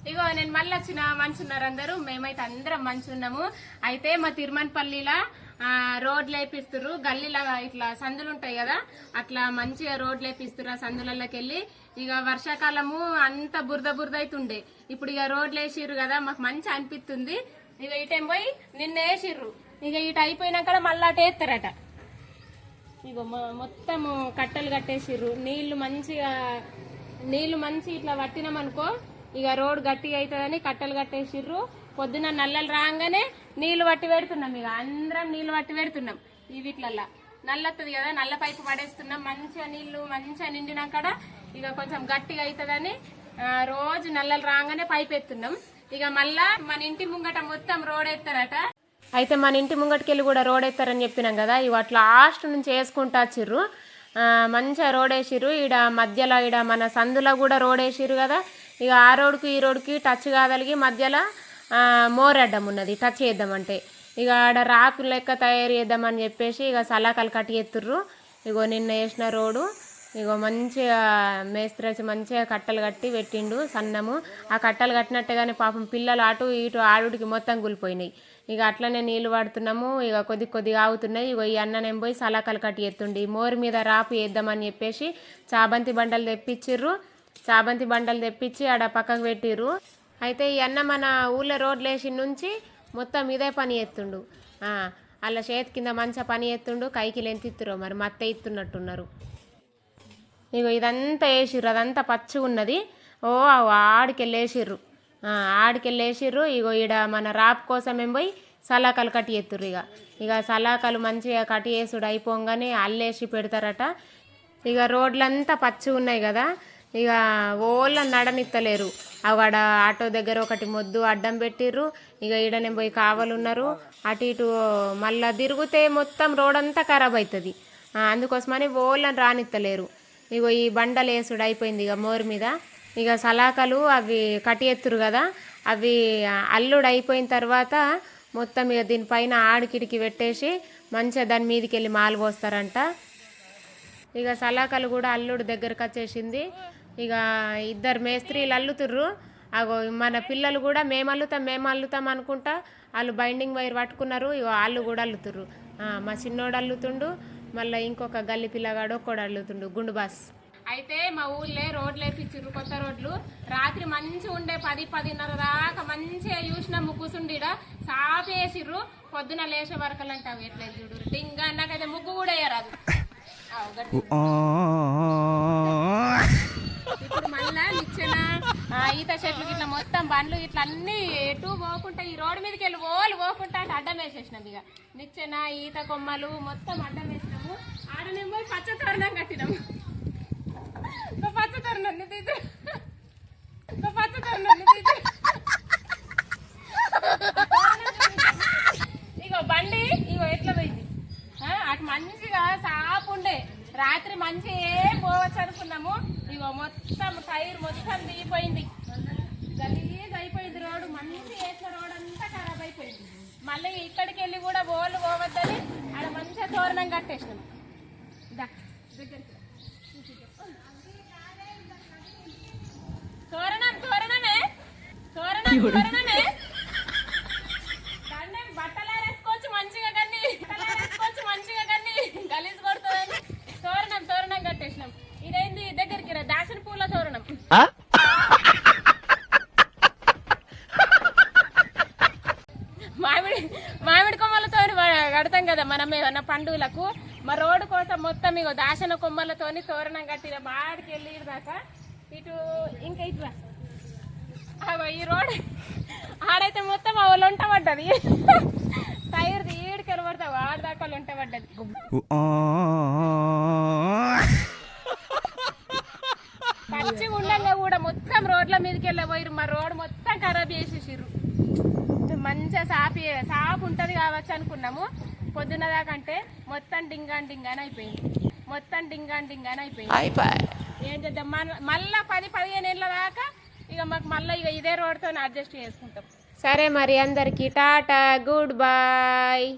ఇగో నేను మళ్ళీ వచ్చిన మంచి ఉన్నారు అందరూ మేమైతే అందరం మంచి ఉన్నాము అయితే మా తిరుమనపల్లిలో రోడ్లు వేపిస్తున్నారు గల్లీలో ఇట్లా సందులు ఉంటాయి కదా అట్లా మంచిగా రోడ్లు వేపిస్తున్నారు ఆ సందులలోకి వెళ్ళి ఇక వర్షాకాలము అంత బురద బురద అవుతుండే ఇప్పుడు ఇక రోడ్లు వేసిర్రు కదా మాకు మంచి అనిపిస్తుంది ఇక ఇటేం పోయి నిన్న వేసిర్రు. ఇక ఇటు అయిపోయినాక మళ్ళీ అటు వేస్తారట. ఇగో మొ- మొత్తము కట్టలు కట్టేసిర్రు. నీళ్ళు మంచిగా నీళ్ళు మంచి ఇట్లా పట్టినామనుకో ఇక రోడ్ గట్టిగా అవుతుందని కట్టలు కట్టేసిర్రు. పొద్దున నల్లలు రాగానే నీళ్ళు పట్టి పెడుతున్నాం ఇక. అందరం నీళ్ళు పట్టి పెడుతున్నాం ఈ వీటిలల్లా. నల్లతుంది కదా నల్ల పైపు పడేస్తున్నాం. మంచిగా నీళ్ళు మంచిగా నిండినాకడ ఇక కొంచెం గట్టిగా అవుతుందని రోజు నల్లలు రాగానే పైపు ఎత్తున్నాం. ఇక మళ్ళా మన ఇంటి ముంగట మొత్తం రోడ్ ఎత్తారట. అయితే మన ఇంటి ముంగటికెళ్ళి కూడా రోడ్ ఎత్తారని చెప్పినాం కదా ఇవి అట్లా లాస్ట్ నుంచి వేసుకుంటా వచ్చిర్రు. మంచిగా రోడ్ వేసిర్రు. ఈడ మధ్యలో ఈడ మన సందులో కూడా రోడ్ వేసిర్రు కదా ఇక ఆ రోడ్డుకి ఈ రోడ్కి టచ్ కాగలిగి మధ్యలో మోరడ్డం ఉన్నది. టచ్ చేద్దామంటే. ఇక ఆడ రాకు లెక్క తయారు చేద్దామని చెప్పేసి ఇక సలాకలు కట్టి ఎత్తుర్రు ఇగో నిన్న వేసిన రోడ్డు ఇగో మంచిగా మేస్త్రి వచ్చి మంచిగా కట్టలు కట్టి పెట్టిండు సన్నము. ఆ కట్టలు కట్టినట్టుగానే పాపం పిల్లలు అటు ఇటు ఆడుడికి మొత్తం కూలిపోయినాయి ఇక అట్లనే నీళ్ళు పడుతున్నాము ఇక కొద్ది కొద్దిగా ఆగుతున్నాయి. ఇగో ఈ అన్ననేం పోయి సలాకలు కట్టి ఎత్తుండి మోరు మీద రాపు వేద్దామని చెప్పేసి చాబంతి బండలు తెప్పించిర్రు. చాబంతి బండలు తెప్పించి ఆడ పక్కకు పెట్టిర్రు. అయితే ఈ అన్న మన ఊళ్ళో రోడ్లు వేసి నుంచి మొత్తం ఇదే పని ఎత్తుండు అలా చేతి కింద మంచిగా పని ఎత్తుండు కైకి ఎంత మరి మత్త ఎత్తున్నట్టున్నారు ఇగో ఇదంతా వేసిర్రు అదంతా పచ్చిగా ఉన్నది. ఓ ఆడికెళ్ళి వేసిర్రు. ఆడికెళ్ళి వేసిర్రు. ఇగో ఈడ మన రాప్ కోసం ఏం పోయి సలాకలు కట్టి ఎత్తుర్రు ఇక ఇక సలాకలు మంచిగా కట్టి వేసుడు అయిపోగానే అల్లేసి పెడతారట. ఇక రోడ్లంతా పచ్చిగా ఉన్నాయి కదా. ఇక ఓళ్ళ నడనిత్తలేరు. అవాడ ఆటో దగ్గర ఒకటి మొద్దు అడ్డం పెట్టిర్రు. ఇక ఈడనే పోయి కావాలన్నారు. అటు ఇటు మళ్ళా తిరిగితే మొత్తం రోడ్ అంతా ఖరాబ్ అవుతుంది అందుకోసమని ఓళ్ళని రానిత్తలేరు. ఇగో ఈ బండలు వేసుడు అయిపోయింది ఇక మోరు మీద. ఇక సలాకలు అవి కట్టి ఎత్తురు కదా అవి అల్లుడు అయిపోయిన తర్వాత మొత్తం ఇక దీనిపైన ఆడికిడికి పెట్టేసి మంచిగా దాని మీదకి వెళ్ళి మాలు పోస్తారంట. ఇక సలాకలు కూడా అల్లుడు దగ్గరకు వచ్చేసింది. ఇక ఇద్దరు మేస్త్రీలు అల్లుతుర్రు. అగో మన పిల్లలు కూడా మేము అల్లుతాం మేము అల్లుతాం అనుకుంటా వాళ్ళు బైండింగ్ వైర్ పట్టుకున్నారు. ఇక వాళ్ళు కూడా అల్లుతుర్రు. ఆ, మా చిన్నోడు అల్లుతుండు మళ్ళీ ఇంకొక గల్లి పిల్లగాడు ఒక్కడు అల్లుతుండు గుండు బాస్. అయితే మా ఊళ్ళో రోడ్లు వేపించారు కొత్త రోడ్లు. రాత్రి మంచిగా ఉండే పది పదిన్నర దాకా మంచిగా చూసినాము కూసుండిడ సాపి వేసిర్రు పొద్దున లేచే వరకలు అంటావు ఎట్లేదు చూడు డింగా నాకైతే ముగ్గు కూడా వేయరాదు ఆవు, గట్టి. ఇప్పుడు మళ్ళా నిచ్చెన ఆ, చెట్లు ఇట్లా మొత్తం బండ్లు ఇట్లా అన్ని ఎటు పోకుండా ఈ రోడ్డు మీదకి వెళ్ళి ఓలు పోకుండా అంటే అడ్డం వేసేసినాం ఇక. నిచ్చెన ఈత కొమ్మలు మొత్తం అడ్డం వేసినాము. ఆడనేమో పచ్చ తోరణం కట్టినాము. పచ్చ తోరణం పచ్చ తోరణం ఇగో బండి ఇగో ఎట్లా పోయింది? అటు మంచిగా సాపు ఉండే. రాత్రి మంచి ఏం పోవచ్చు అనుకున్నాము ఇగో మొత్తం టైర్ మొత్తం దిగిపోయింది గలీజ్ అయిపోయింది రోడ్డు మంచి వేసిన రోడ్ అంతా ఖరాబ్ అయిపోయింది మళ్ళీ ఇక్కడికి వెళ్ళి కూడా బోళ్ళు పోవద్దని ఆడ తోరణం కట్టేసినాం దగ్గరికి. తోరణం తోరణమే. తోరణం తోరణమే. దాన్ని బట్టలు వేసుకోవచ్చు మంచిగా కానీ బట్టలు వేసుకోవచ్చు మంచిగా కానీ గలీజ్ కొడుతుందని. తోరణం తోరణం కట్టేసినాం ఇదేంది దగ్గరికి రా. దాసిన పూల తోరణం. కడతాం కదా మనం ఏమన్నా పండుగలకు. మా రోడ్డు కోసం మొత్తం ఇగో దాసిన కొమ్మలతోని తోరణం కట్టిన బాడికి వెళ్ళి దాకా ఇటు ఇంకా ఇటు రా. అగో ఈ రోడ్ ఆడైతే మొత్తం అవలు లొంట పడ్డది టైర్ ఈడికి పడతావు ఆడ దాకా లొంట పడ్డది పచ్చి ఉండంగా కూడా మొత్తం రోడ్ల మీదకి వెళ్ళబోయారు మా రోడ్ మొత్తం ఖరాబ్ చేసేసిర్రు. మంచిగా సాపి సాపు ఉంటది కావచ్చు అనుకున్నాము. పొద్దున్న దాకంటే మొత్తం డింగాన్ డింగాన్ అయిపోయింది. మొత్తం డింగాన్ డింగాన్ అయిపోయింది. ఏం చేద్దాం? మన మళ్ళా పది పదిహేను ఏళ్ళ దాకా ఇక మాకు మళ్ళీ ఇక ఇదే రోడ్తో అడ్జస్ట్ చేసుకుంటాం. సరే మరి అందరికి టాటా గుడ్ బాయ్.